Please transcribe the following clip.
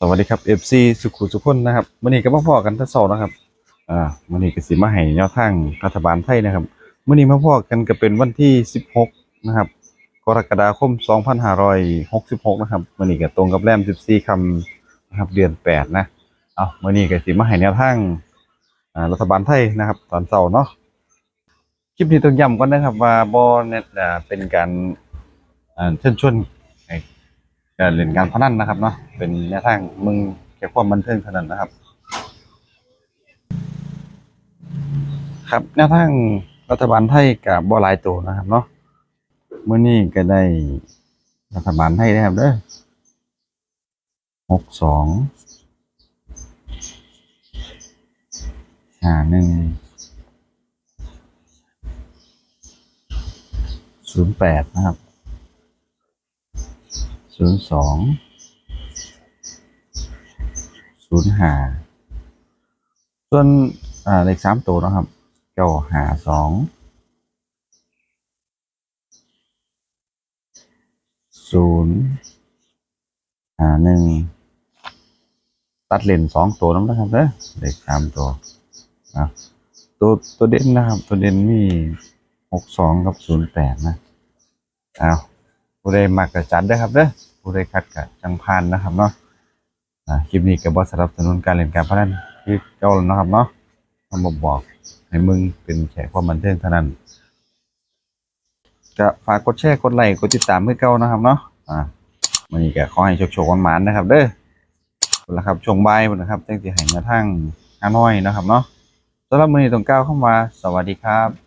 สวัสดีครับ FC สุขุสุขคนนะครับมื้อนี้ก็มาพ่อกันทั้งสองนะครับอ่ามื้อนี้ก็สิมาให้แนวทางรัฐบาลไทยนะครับมื้อนี้มาพ่อกันก็เป็นวันที่ 16 นะครับกรกฎาคม 2566 นะครับมื้อนี้ก็ตรงกับแรม 14ค่ำนะครับเดือน 8 นะเอามื้อนี้ก็สิมาให้แนวทางอ่ารัฐบาลไทยนะครับตอนเช้าเนาะคลิปนี้ต้องย้ำก่อนนะครับว่าบ่เน็ตอ่าเป็นการอ่าเชิญชวน การเล่นการพนันนะครับเนาะเป็นแนวทางมึงแค่ความบันเทิงเท่านั้นนะครับ ครับแนวทางรัฐบาลไทยกับบ่หลายตัวนะครับเนาะมื้อนี้ก็ได้รัฐบาลไทยนะครับเด้อหกสองห้าหนึ่งศูนย์แปดนะครับ ศูนย์สองศูนย์ห้าส่วนเลขสามตัวนะครับเก้าหาสองศูนย์หาหนึ่งตัดเลนสองตัวน้ำนะครับเด้อเลขสามตัวอะตัวตัวเด่นนะครับ ตัวเด่นมีหกสองกับศูนย์แปดนะอ้าว ผู้ใดมักกะจัดเด้ครับเด้อผู้ใดคัดกะจังพานนะครับเนาะคลิปนี้ก็บ่สสนับสนุนการเล่นการพนันคือเก่าแล้วนะครับเนาะมาบอกบอกให้มึงเป็นแขกความบันเทิงเท่านั้นก็ฝากกดแชร์กดไลค์กดติดตามคือเก่านะครับเนาะอ่าวันนี้ก็ขอให้โชคๆหวานๆนะครับ เด้อพุ่นละครับช่วงบ่ายนะครับจังสิให้มาทางฮานอยนะครับเนาะสำหรับมือนี้ต้องกล่าวคำว่าสวัสดีครับ